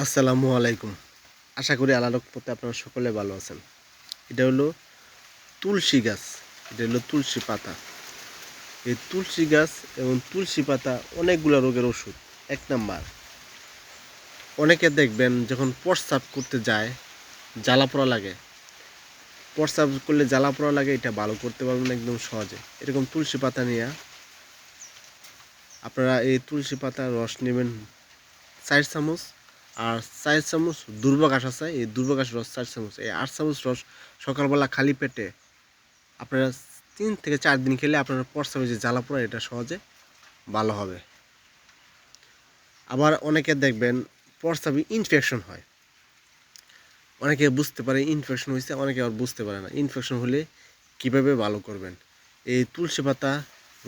আসসালামু আলাইকুম। আশা করি আল্লাহ রকমতে আপনারা সকলে ভালো আছেন। এটা হলো তুলসী গাছ, এটা হলো তুলসী পাতা। এই তুলসী গাছ এবং তুলসী পাতা অনেকগুলো রোগের ওষুধ, এক নাম্বার। অনেকে দেখবেন যখন প্রস্রাব করতে যায়, জ্বালা পোড়া লাগে। প্রস্রাব করলে জ্বালা পোড়া লাগে, এটা ভালো করতে পারবেন একদম সহজে। এরকম তুলসী পাতা নিয়ে আপনারা এই তুলসী পাতার রস নেবেন চার চামচ। আর চার চামচ দুর্বাঘাস আছে, এই দুর্বাঘাস রস চার চামচ, এই আট চামচ রস সকালবেলা খালি পেটে আপনারা তিন থেকে চার দিন খেলে আপনার প্রস্রাবে যে জ্বালা পোড়া, এটা সহজে ভালো হবে। আবার অনেকে দেখবেন প্রস্রাবে ইনফেকশন হয়। অনেকে বুঝতে পারে ইনফেকশন হয়েছে, অনেকে আবার বুঝতে পারে না। ইনফেকশন হলে কীভাবে ভালো করবেন? এই তুলসী পাতা,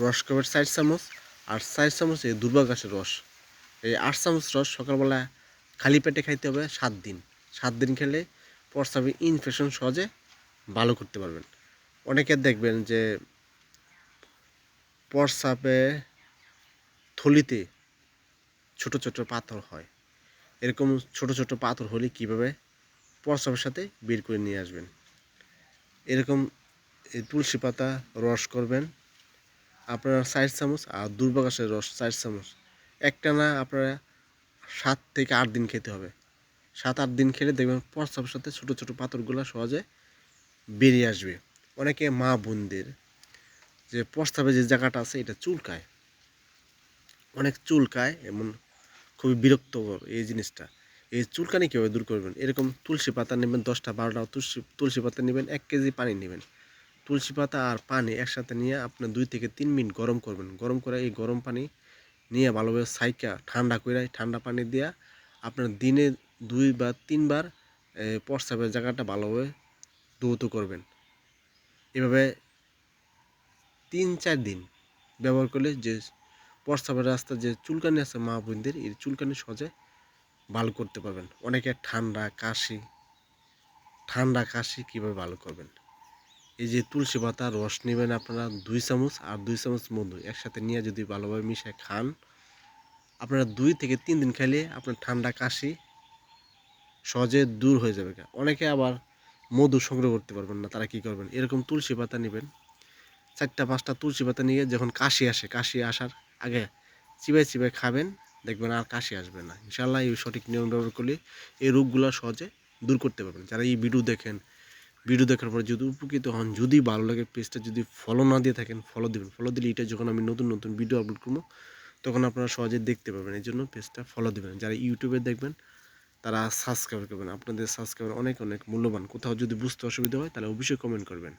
রস করবেন চার চামচ, আর চার চামচ, এই দুর্বাঘাসের রস। এই আট চামচ রস সকালবেলা খালি পেটে খাইতে হবে সাত দিন। সাত দিন খেলে প্রস্রাবে ইনফেকশন সহজে ভালো করতে পারবেন। অনেকে দেখবেন যে প্রস্রাবে থলিতে ছোট ছোট পাথর হয়। এরকম ছোট ছোট পাথর হলে কীভাবে প্রস্রাবের সাথে বের করে নিয়ে আসবেন? এরকম তুলসী পাতা রস করবেন। আপনারা সাইড চামচ আর দুর্বাকাশের রস সাইড চামচ। একটানা আপনারা সাত থেকে আট দিন খেতে হবে। সাত, আট দিন খেলে দেখবেন প্রস্রাবের সাথে ছোটো ছোটো পাথরগুলো সহজে বেরিয়ে আসবে। অনেকে মা বোনদের যে প্রস্রাবে যে জায়গাটা আছে, এটা চুলকায়। অনেক চুলকায়, এমন খুবই বিরক্তকর এই জিনিসটা। এই চুলকানি কীভাবে দূর করবেন? এরকম তুলসী পাতা নেবেন দশটা, বারোটা, তুলসী তুলসী পাতা নেবেন, এক কেজি পানি নেবেন। তুলসী পাতা আর পানি একসাথে নিয়ে আপনার দুই থেকে তিন মিনিট গরম করবেন। গরম করে এই গরম পানি নিয়ে ভালোভাবে সাইকা ঠান্ডা করে ঠান্ডা পানি দিয়া আপনার দিনে দুই বা তিনবার প্রস্রাবের জায়গাটা ভালোভাবে ধৌত করবেন। এভাবে তিন চার দিন ব্যবহার করলে যে প্রস্রাবের রাস্তা, যে চুলকানি আছে মা বোনদের, এই চুলকানি সহজে ভালো করতে পারবেন। অনেকে ঠান্ডা কাশি ঠান্ডা কাশি কীভাবে ভালো করবেন? এই যে তুলসী পাতা রস নেবেন আপনারা দুই চামচ আর দুই চামচ মধু একসাথে নিয়ে যদি ভালোভাবে মিশিয়ে খান, আপনারা দুই থেকে তিন দিন খাইলে আপনার ঠান্ডা কাশি সহজে দূর হয়ে যাবে অনেকে আবার মধু সংগ্রহ করতে পারবেন না, তারা কি করবেন? এরকম তুলসী পাতা নেবেন, চারটা, পাঁচটা তুলসী পাতা নিয়ে যখন কাশি আসে, কাশি আসার আগে চিবাই চিবাই খাবেন, দেখবেন আর কাশি আসবে না। ইনশাল্লাহ এই সঠিক নিয়ম ব্যবহার করলে এই রোগগুলো সহজে দূর করতে পারবেন। যারা এই ভিডিও দেখেন ভিডিও দেখার পর যদি উপকৃত হন, যদি ভালো লাগে পেজটা, যদি ফলো না দিয়ে থাকেন ফলো দেবেন। ফলো দিলে এটা যখন আমি নতুন নতুন ভিডিও আপলোড করব, তখন আপনারা সহজে দেখতে পাবেন। এই জন্য পেজটা ফলো দেবেন। যারা ইউটিউবে দেখবেন, তারা সাবস্ক্রাইব করবেন। আপনাদের সাবস্ক্রাইবার অনেক অনেক মূল্যবান। কোথাও যদি বুঝতে অসুবিধা হয়, তাহলে অবশ্যই কমেন্ট করবেন।